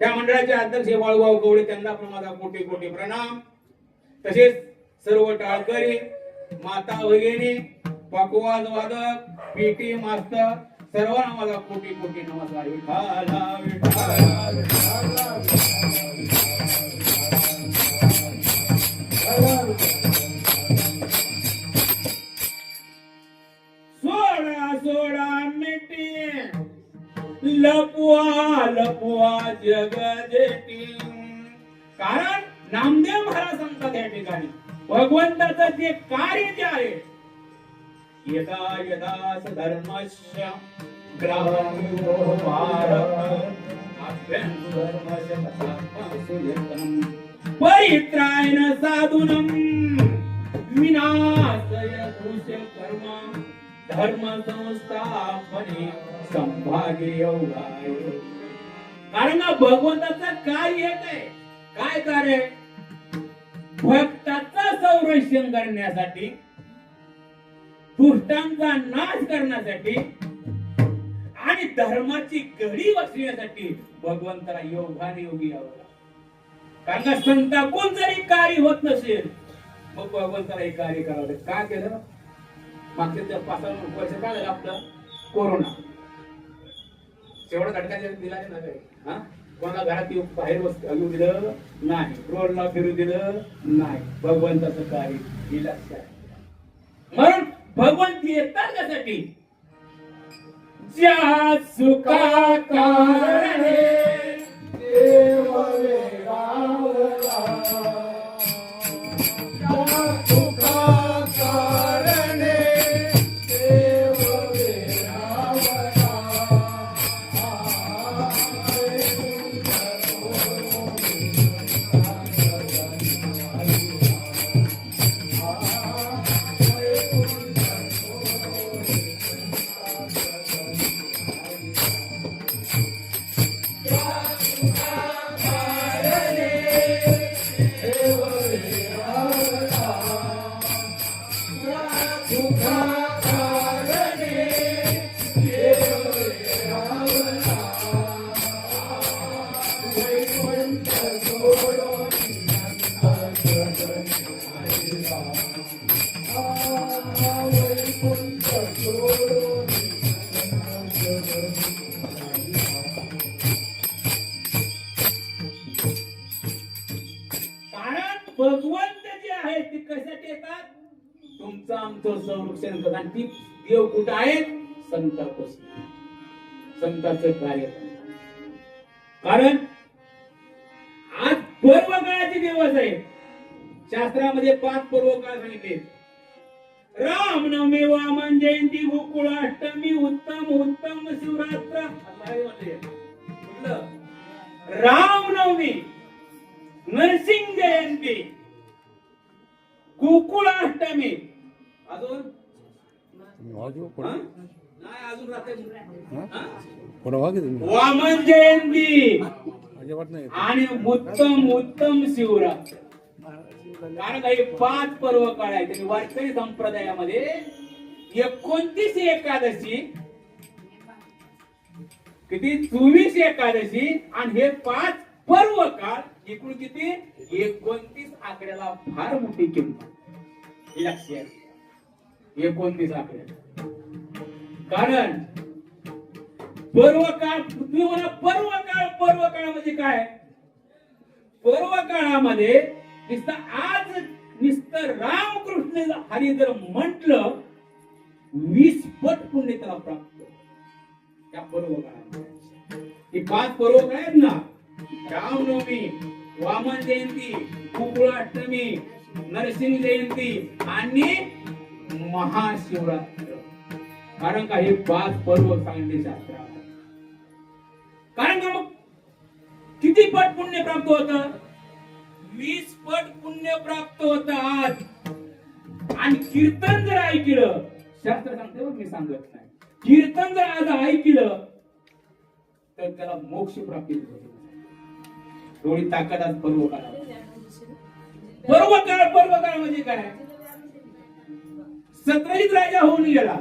त्या मंडळाचे अध्यक्ष बाळूभाऊ गवळे त्यांना पण माझा कोटी कोटी प्रणाम. तसेच सर्व टाळकरी माता भगिनी पकवाज वादक पीटी मास्तर सर्वांना माझा कोटी कोटी नमस्कार. विठाला विठाला लपवा लपवा जग कारण नामदेव महाराज सांगतात या ठिकाणी भगवंताचं जे कार्य जे आहे यदा यदा धर्मस्य परित्रायण साधुनम विनाशय कुशल धर्म संस्थापने संभाग्य योगाय. कारण का भगवंताचं कार्य काय काय कार्य? भक्ताचं संरक्षण करण्यासाठी दुष्टांचा नाश करण्यासाठी आणि धर्माची घडी बसण्यासाठी भगवंताला योगाने योगी यावं कारण का संतापून जरी कार्य होत नसेल मग भगवंताला हे कार्य करावं काय केलं? मागच्या पाच वर्ष काय झालं आपलं? कोरोना. तेवढं घटका दिला नाही? ना काही हा? कोणाला घरात येऊ बाहेर बस येऊ दिलं? नाही. रोडला फिरू दिलं? नाही. भगवंताचं कार्य ही म्हणून भगवंत येतात त्यासाठी. ज्या सुखा का भगवंत जे आहे ते कशासाठी येतात? तुमचं आमचं संरक्षण करतात. ती देव कुठं आहेत? कार्य कारण आज पर्व काळाचे दिवस आहे शास्त्रामध्ये पाच पर्व काळ सांगितले. रामनवमी वामन जयंती गोकुळ अष्टमी उत्तम उत्तम शिवरात्र? रामनवमी नरसिंग जयंती अजून? हा? नाही अजून वामन जयंती. आणि उत्तम उत्तम शिवरात्र. कारण काही पाच पर्व काळ आहेत आणि वारकरी संप्रदायामध्ये एकोणतीस एकादशी किती? चोवीस एकादशी आणि हे पाच पर्व काळ एकूण किती? एकोणतीस आकड्याला फार मोठी किंमत. लक्षात एकोणतीस आकड्या कारण पर्व काळ तुम्ही म्हणा पर्व काळ पर्व काळ म्हणजे काय? पर्व काळामध्ये नुसतं आज नुसतं रामकृष्ण हरी जर म्हंटल वीस पट पुण्य त्याला प्राप्त त्या पर्व ही पाच पर्व आहेत ना रामनवमी वामन जयंती गोकुळाष्टमी नरसिंह जयंती आणि महाशिवरात्र. कारण का हे पाच पर्व सांगले शास्त्रात कारण का मग किती पट पुण्य प्राप्त होतं? वीस पट पुण्य प्राप्त होत आज आणि कीर्तन जर ऐकलं शास्त्र सांगते बघ मी सांगत नाही. कीर्तन जर आज ऐकलं तर त्याला मोक्ष प्राप्ती होते. थोडी ताकद आज पर्व काळा पर्व काळ पर्व काळ म्हणजे काय? सतराजित राजा होऊन गेला.